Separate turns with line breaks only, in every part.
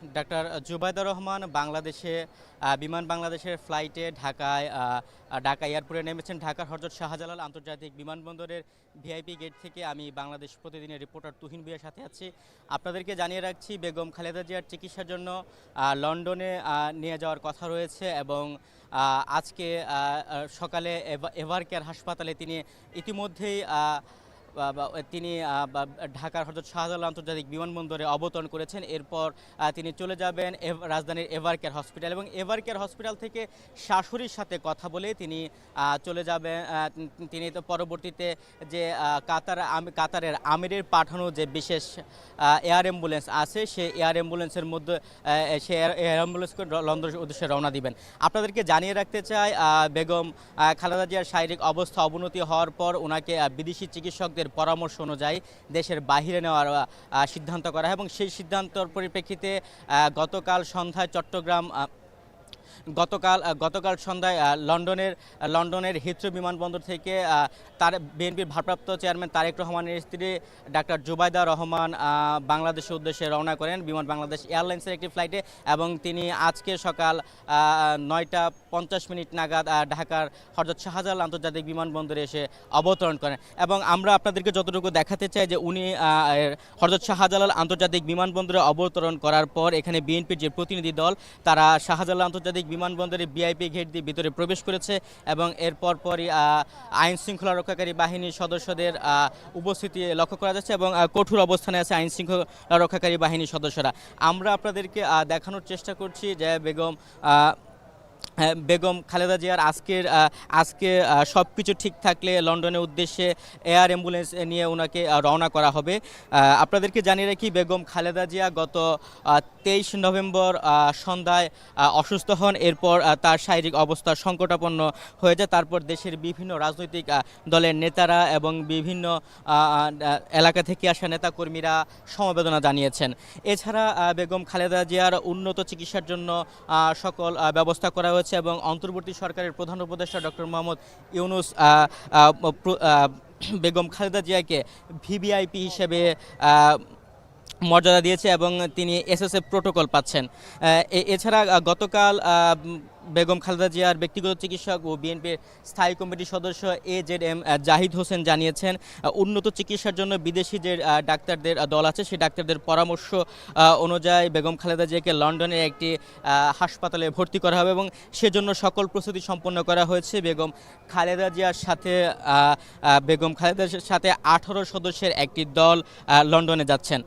Doctor Zubaidur Rahman বাংলাদেশে বিমান বাংলাদেশের ফ্লাইটে ঢাকায় ঢাকা এয়ারপোর্টে নেমেছেন ঢাকার হজরত শাহজালাল আন্তর্জাতিক বিমানবন্দরের ভিআইপি গেট থেকে আমি বাংলাদেশ প্রতিদিনের রিপোর্টার তুহিন বিয়ের সাথে আছি। আপনাদেরকে জানিয়ে রাখছি, বেগম খালেদা জিয়ার চিকিৎসার জন্য লন্ডনে নিয়ে যাওয়ার কথা রয়েছে এবং আজকে সকালে এভা- এভার কেয়ার হাসপাতালে তিনি ইতিমধ্যেই তিনি ঢাকার হজরত শাহজালাল আন্তর্জাতিক বিমানবন্দরে অবতরণ করেছেন। এরপর তিনি চলে যাবেন রাজধানীর এভার কেয়ার হসপিটাল এবং এভার কেয়ার হসপিটাল থেকে শাশুড়ির সাথে কথা বলে তিনি চলে যাবেন তিনি তো পরবর্তীতে যে কাতার কাতারের আমিরের পাঠানো যে বিশেষ এয়ার অ্যাম্বুলেন্স আছে, সে এয়ার অ্যাম্বুলেন্সের মধ্যে এয়ার এয়ার অ্যাম্বুলেন্সকে লন্ডনের উদ্দেশ্যে রওনা দিবেন। আপনাদেরকে জানিয়ে রাখতে চাই বেগম খালেদা জিয়ার শারীরিক অবস্থা অবনতি হওয়ার পর ওনাকে বিদেশি চিকিৎসকদের পরামর্শ অনুযায়ী দেশের বাহিরে নেওয়ার সিদ্ধান্ত করা হয় এবং সেই সিদ্ধান্তর পরিপ্রেক্ষিতে গতকাল সন্ধ্যায় চট্টগ্রাম গতকাল গতকাল সন্ধ্যায় লন্ডনের লন্ডনের হিথ্রো বিমানবন্দর থেকে তার বিএনপির ভারপ্রাপ্ত চেয়ারম্যান তারেক রহমানের স্ত্রী ডাক্তার জুবাইদা রহমান বাংলাদেশের উদ্দেশ্যে রওনা করেন বিমান বাংলাদেশ এয়ারলাইন্সের একটি ফ্লাইটে এবং তিনি আজকে সকাল নয়টা পঞ্চাশ মিনিট নাগাদ ঢাকার হজরত শাহজালাল আন্তর্জাতিক বিমানবন্দরে এসে অবতরণ করেন। এবং আমরা আপনাদেরকে যতটুকু দেখাতে চাই যে উনি হজরত শাহজালাল আন্তর্জাতিক বিমানবন্দরে অবতরণ করার পর এখানে বিএনপির যে প্রতিনিধি দল, তারা শাহজালাল আন্তর্জাতিক বিমানবন্দরে বিআইপি গেট দিয়ে ভিতরে প্রবেশ করেছে এবং এর পরপরই আইন শৃঙ্খলা রক্ষাকারী বাহিনীর সদস্যদের উপস্থিতি লক্ষ্য করা যাচ্ছে এবং কঠোর অবস্থানে আছে আইন শৃঙ্খলা রক্ষাকারী বাহিনীর সদস্যরা। আমরা আপনাদেরকে দেখানোর চেষ্টা করছি যে বেগম বেগম খালেদা জিয়ার আজকের আজকে সব কিছু ঠিক থাকলে লন্ডনের উদ্দেশ্যে এয়ার অ্যাম্বুলেন্স নিয়ে ওনাকে রওনা করা হবে। আপনাদেরকে জানিয়ে রাখি, বেগম খালেদা জিয়া গত তেইশ নভেম্বর সন্ধ্যায় অসুস্থ হন। এরপর তার শারীরিক অবস্থা সংকটাপন্ন হয়ে যায়। তারপর দেশের বিভিন্ন রাজনৈতিক দলের নেতারা এবং বিভিন্ন এলাকা থেকে আসা নেতাকর্মীরা সমবেদনা জানিয়েছেন। এছাড়া বেগম খালেদা জিয়ার উন্নত চিকিৎসার জন্য সকল ব্যবস্থা করা হয়েছে এবং অন্তর্বর্তী সরকারের প্রধান উপদেষ্টা ডক্টর মোহাম্মদ ইউনুস বেগম খালেদা জিয়াকে ভিভিআইপি হিসেবে মর্যাদা দিয়েছে এবং তিনি এসএসএফ প্রোটোকল পাচ্ছেন। এছাড়া গতকাল বেগম খালেদা জিয়ার ব্যক্তিগত চিকিৎসক ও বিএনপির স্থায়ী কমিটির সদস্য A Z M Zahid Hossain জানিয়েছেন উন্নত চিকিৎসার জন্য বিদেশি যে ডাক্তারদের দল আছে, সেই ডাক্তারদের পরামর্শ অনুযায়ী বেগম খালেদা জিয়াকে লন্ডনের একটি হাসপাতালে ভর্তি করা হবে এবং সেজন্য সকল প্রস্তুতি সম্পন্ন করা হয়েছে। বেগম খালেদা জিয়ার সাথে বেগম খালেদার সাথে আঠারো সদস্যের একটি দল লন্ডনে যাচ্ছেন।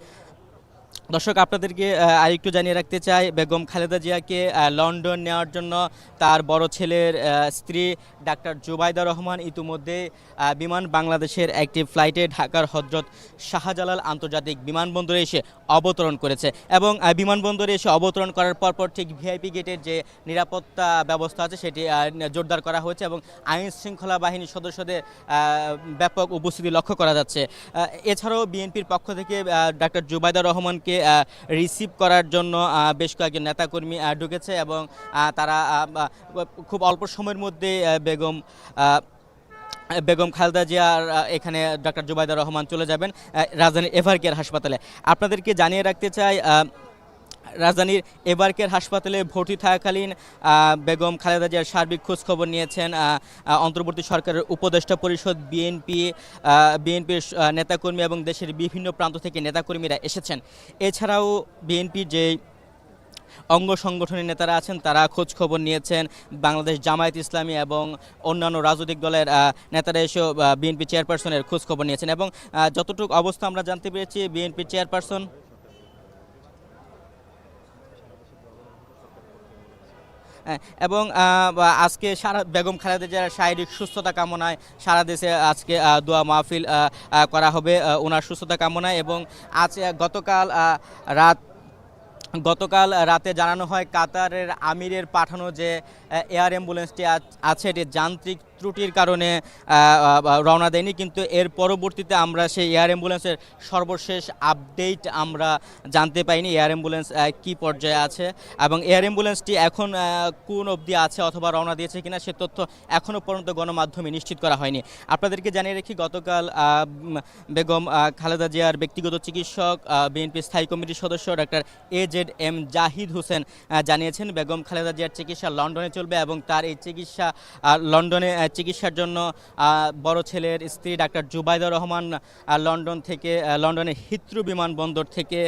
দর্শক, আপনাদেরকে আরেকটু জানিয়ে রাখতে চাই, বেগম খালেদা জিয়াকে লন্ডন নেওয়ার জন্য তার বড় ছেলের স্ত্রী ডাক্তার জুবাইদা রহমান ইতিমধ্যে বিমান বাংলাদেশের একটি ফ্লাইটে ঢাকার হজরত শাহজালাল আন্তর্জাতিক বিমানবন্দরে এসে অবতরণ করেছে এবং বিমানবন্দরে এসে অবতরণ করার পরপর ঠিক ভিআইপি গেটের যে নিরাপত্তা ব্যবস্থা আছে সেটি জোরদার করা হয়েছে এবং আইন শৃঙ্খলা বাহিনীর সদস্যদের ব্যাপক উপস্থিতি লক্ষ্য করা যাচ্ছে। এছাড়াও বিএনপির পক্ষ থেকে ডাক্তার জুবাইদা রহমানকে রিসিভ করার জন্য বেশ কয়েকজন নেতাকর্মী ঢুকেছে এবং তারা খুব অল্প সময়ের মধ্যে বেগম বেগম খালদা জিয়ার এখানে ডক্টর জুবাইদা রহমান চলে যাবেন রাজধানীর এভার কেয়ার হাসপাতালে। আপনাদেরকে জানিয়ে রাখতে চাই রাজধানীর এবারকের হাসপাতালে ভর্তি থাকাকালীন বেগম খালেদা জিয়ার সার্বিক খোঁজখবর নিয়েছেন অন্তর্বর্তী সরকারের উপদেষ্টা পরিষদ, বিএনপি বিএনপির নেতাকর্মী এবং দেশের বিভিন্ন প্রান্ত থেকে নেতাকর্মীরা এসেছেন। এছাড়াও বিএনপির যে অঙ্গ সংগঠনের নেতারা আছেন, তারা খোঁজ খবর নিয়েছেন বাংলাদেশ জামায়াত ইসলামী এবং অন্যান্য রাজনৈতিক দলের নেতারা এসেও বিএনপি চেয়ারপারসনের খোঁজ খবর নিয়েছেন এবং যতটুকু অবস্থা আমরা জানতে পেরেছি বিএনপি চেয়ারপারসন এবং আজকে সারা, বেগম খালেদা জিয়ার শারীরিক সুস্থতা কামনায় সারা দেশে আজকে দোয়া মাহফিল করা হবে ওনার সুস্থতা কামনায় এবং আজ গতকাল রাত, গতকাল রাতে জানানো হয় কাতারের আমিরের পাঠানো যে এয়ার অ্যাম্বুলেন্সটি আছে, এটি যান্ত্রিক ত্রুটির কারণে রওনা দেয়নি। কিন্তু এর পরবর্তীতে আমরা সেই এয়ার অ্যাম্বুলেন্সের সর্বশেষ আপডেট আমরা জানতে পাইনি, এয়ার অ্যাম্বুলেন্স কি পর্যায়ে আছে। এবং এয়ার অ্যাম্বুলেন্সটি এখন কোন অবধি আছে অথবা রওনা দিয়েছে কিনা সে তথ্য এখনও পর্যন্ত গণমাধ্যমে নিশ্চিত করা হয়নি। আপনাদেরকে জানিয়ে রাখি, গতকাল বেগম খালেদা জিয়ার ব্যক্তিগত চিকিৎসক বিএনপি স্থায়ী কমিটির সদস্য doctor A Z M Zahid Hossain জানিয়েছেন, বেগম খালেদা জিয়ার চিকিৎসা লন্ডনে চলবে এবং তার এই চিকিৎসা লন্ডনে চিকিৎসার জন্য বড় ছেলের স্ত্রী ডাক্তার জুবাইদা রহমান লন্ডন থেকে লন্ডনের হিত্রু বিমানবন্দর থেকে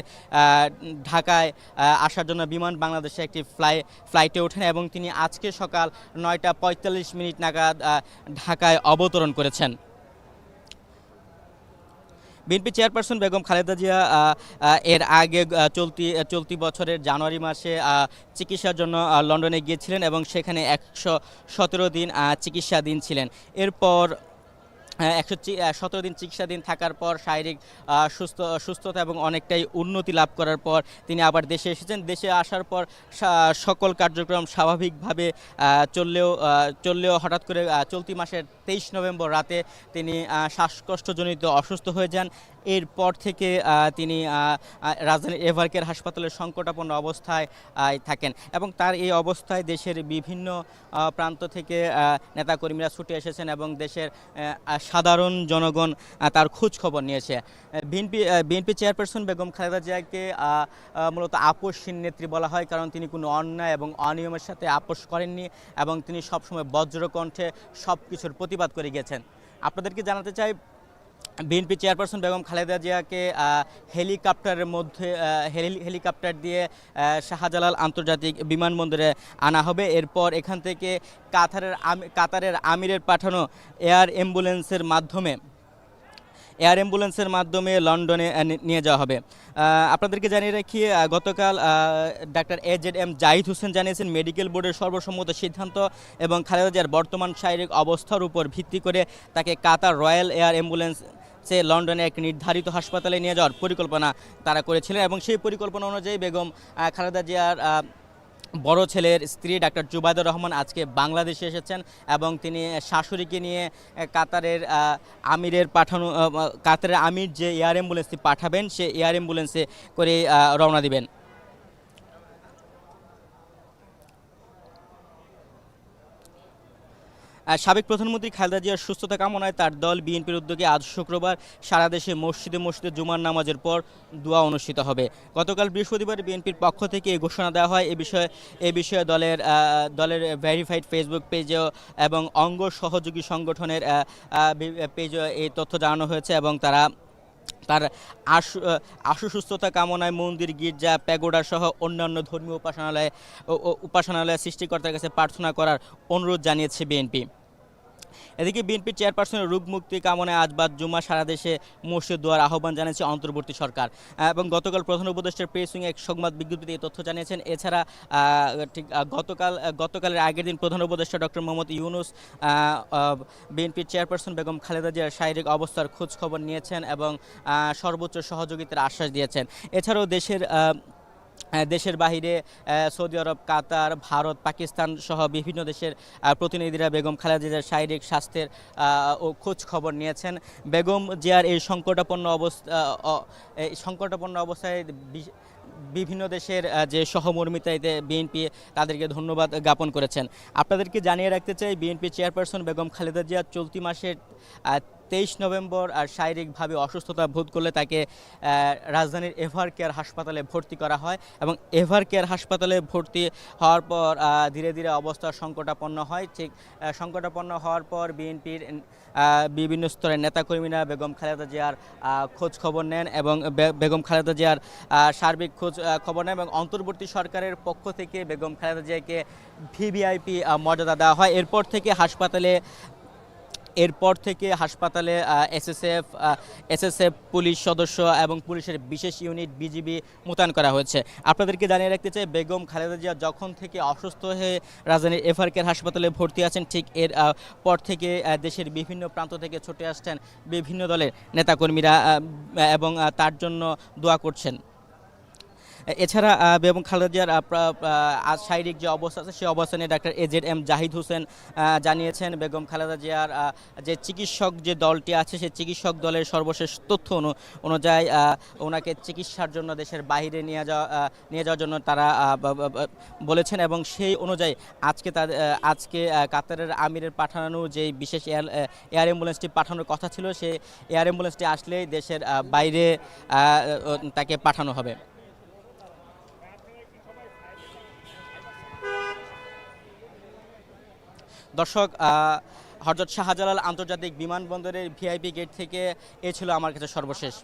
ঢাকায় আসার জন্য বিমান বাংলাদেশে একটি ফ্লাই, ফ্লাইটে ওঠেন এবং তিনি আজকে সকাল নয়টা পঁয়তাল্লিশ মিনিট নাগাদ ঢাকায় অবতরণ করেছেন। বিএনপি চেয়ারপারসন বেগম খালেদা জিয়া এর আগে চলতি চলতি বছরের জানুয়ারি মাসে চিকিৎসার জন্য লন্ডনে গিয়েছিলেন এবং সেখানে একশো সতেরো দিন চিকিৎসাধীন ছিলেন। এরপর একশো সতেরো দিন চিকিৎসাধীন থাকার পর শারীরিক সুস্থ, সুস্থতা এবং অনেকটাই উন্নতি লাভ করার পর তিনি আবার দেশে এসেছেন। দেশে আসার পর সকল কার্যক্রম স্বাভাবিকভাবে চললেও চললেও হঠাৎ করে চলতি মাসের তেইশ নভেম্বর রাতে তিনি শ্বাসকষ্টজনিত অসুস্থ হয়ে যান। এরপর থেকে তিনি রাজধানীর এভারকের হাসপাতালের সংকটাপন্ন অবস্থায় থাকেন এবং তার এই অবস্থায় দেশের বিভিন্ন প্রান্ত থেকে নেতাকর্মীরা ছুটে এসেছেন এবং দেশের সাধারণ জনগণ তার খোঁজ খবর নিয়েছে BNP BNP chairperson Begum Khaleda জিয়াকে মূলত আপোষহীন নেত্রী বলা হয় কারণ তিনি কোনো অন্যায় এবং অনিয়মের সাথে আপোষ করেননি এবং তিনি সবসময় বজ্রকণ্ঠে সব কিছুর প্রতিবাদ করে গেছেন। আপনাদেরকে জানাতে চাই বিএনপি চেয়ারপারসন বেগম খালেদা জিয়াকে হেলিকপ্টারের মধ্যে হেলিকপ্টার দিয়ে শাহজালাল আন্তর্জাতিক বিমানবন্দরে আনা হবে। এরপর এখান থেকে কাতারের কাতারের আমিরের পাঠানো এয়ার অ্যাম্বুলেন্সের মাধ্যমে এয়ার অ্যাম্বুলেন্সের মাধ্যমে লন্ডনে নিয়ে যাওয়া হবে। আপনাদেরকে জানিয়ে রাখি গতকাল doctor A Z M Zahid Hossain জানিয়েছেন, মেডিকেল বোর্ডের সর্বসম্মত সিদ্ধান্ত এবং খালেদা জিয়ার বর্তমান শারীরিক অবস্থার উপর ভিত্তি করে তাকে কাতার রয়্যাল এয়ার অ্যাম্বুলেন্স সে লন্ডনে এক নির্ধারিত হাসপাতালে নিয়ে যাওয়ার পরিকল্পনা তারা করেছিলেন এবং সেই পরিকল্পনা অনুযায়ী বেগম খালেদা জিয়ার বড় ছেলের স্ত্রী ডাক্তার জুবাইদুর রহমান আজকে বাংলাদেশে এসেছেন এবং তিনি শাশুড়িকে নিয়ে কাতারের আমিরের পাঠানো কাতারের আমির যে এয়ার অ্যাম্বুলেন্সটি পাঠাবেন, সে এয়ার অ্যাম্বুলেন্সে করে রওনা দিবেন। সাবেক প্রধানমন্ত্রী খালেদা জিয়ার সুস্থতা কামনায় তার দল বিএনপির উদ্যোগে আজ শুক্রবার সারা দেশে মসজিদে মসজিদে জুমার নামাজের পর দোয়া অনুষ্ঠিত হবে। গতকাল বৃহস্পতিবার বিএনপির পক্ষ থেকে এই ঘোষণা দেওয়া হয়। এ বিষয়ে এ বিষয়ে দলের দলের ভেরিফাইড ফেসবুক পেজেও এবং অঙ্গ সহযোগী সংগঠনের পেজেও এই তথ্য জানানো হয়েছে এবং তারা তার আশু আশু সুস্থতা কামনায় মন্দির, গির্জা, প্যাগোডা সহ অন্যান্য ধর্মীয় উপাসনালয়ে উপাসনালয়ে সৃষ্টিকর্তার কাছে প্রার্থনা করার অনুরোধ জানিয়েছে বিএনপি। এদিকে বিএনপি চেয়ারপারসনের রোগ মুক্তি কামনায় আজ বাদ জুমা সারা দেশে মসজিদ দোয়ার আহ্বান জানিয়েছে অন্তর্বর্তী সরকার। এবং গতকাল প্রধান উপদেষ্টার উইং এক সংবাদ বিজ্ঞপ্তিতে এই তথ্য জানিয়েছেন। এছাড়া ঠিক গতকাল গতকালের আগের দিন প্রধান উপদেষ্টা ডক্টর মোহাম্মদ ইউনুস বিএনপির চেয়ারপারসন বেগম খালেদা জিয়ার শারীরিক অবস্থার খোঁজ খবর নিয়েছেন এবং সর্বোচ্চ সহযোগিতার আশ্বাস দিয়েছেন। এছাড়াও দেশের দেশের বাহিরে সৌদি আরব, কাতার, ভারত, পাকিস্তান সহ বিভিন্ন দেশের প্রতিনিধিরা বেগম খালেদা জিয়ার শারীরিক স্বাস্থ্যের ও খোঁজ খবর নিয়েছেন। বেগম জিয়ার এই সংকটাপন্ন অবস্থা সংকটাপন্ন অবস্থায় বিভিন্ন দেশের যে সহমর্মিতাতে বিএনপি তাদেরকে ধন্যবাদ জ্ঞাপন করেছেন। আপনাদেরকে জানিয়ে রাখতে চাই, বিএনপি চেয়ারপারসন বেগম খালেদা জিয়া চলতি মাসের তেইশ নভেম্বর আর শারীরিকভাবে অসুস্থতা বোধ করলে তাকে রাজধানীর এভার কেয়ার হাসপাতালে ভর্তি করা হয় এবং এভার কেয়ার হাসপাতালে ভর্তি হওয়ার পর ধীরে ধীরে অবস্থা সংকটাপন্ন হয়। ঠিক সংকটাপন্ন হওয়ার পর বিএনপির বিভিন্ন স্তরের নেতাকর্মীরা বেগম খালেদা জিয়ার খোঁজ খবর নেন এবং বেগম খালেদা জিয়ার সার্বিক খোঁজ খবর নেন এবং অন্তর্বর্তী সরকারের পক্ষ থেকে বেগম খালেদা জিয়াকে ভিভিআইপি মর্যাদা দেওয়া হয়। এরপর থেকে হাসপাতালে এরপর থেকে হাসপাতালে এসএসএফ এসএসএফ পুলিশ সদস্য এবং পুলিশের বিশেষ ইউনিট বিজিবি মোতায়েন করা হয়েছে। আপনাদেরকে জানিয়ে রাখতে চাই, বেগম খালেদা জিয়া যখন থেকে অসুস্থ হয়ে রাজধানীর এফআরকের হাসপাতালে ভর্তি আছেন, ঠিক এর পর থেকে দেশের বিভিন্ন প্রান্ত থেকে ছুটে আসছেন বিভিন্ন দলের নেতাকর্মীরা এবং তার জন্য দোয়া করছেন। এছাড়া বেগম খালেদা জিয়ার আহ, প্রা- আহ, আজ শারীরিক যে অবস্থা আছে সেই অবস্থা নিয়ে doctor A Z M Zahid Hossain জানিয়েছেন বেগম খালেদা জিয়ার যে চিকিৎসক যে দলটি আছে সেই চিকিৎসক দলের সর্বশেষ তথ্য অনু- অনুযায়ী ওনাকে চিকিৎসার জন্য দেশের বাইরে নিয়ে যাওয়া নিয়ে যাওয়ার জন্য তারা বলেছেন এবং সেই অনুযায়ী আজকে তাদের আজকে কাতারের আমিরের পাঠানো যে বিশেষ এয়ার এয়ার অ্যাম্বুলেন্সটি পাঠানোর কথা ছিল সেই এয়ার অ্যাম্বুলেন্সটি আসলেই দেশের বাইরে তাকে পাঠানো হবে। দর্শক হজরত শাহজালাল আন্তর্জাতিক বিমানবন্দরের ভিআইপি গেট থেকে এ ছিল আমার কাছে সর্বশেষ।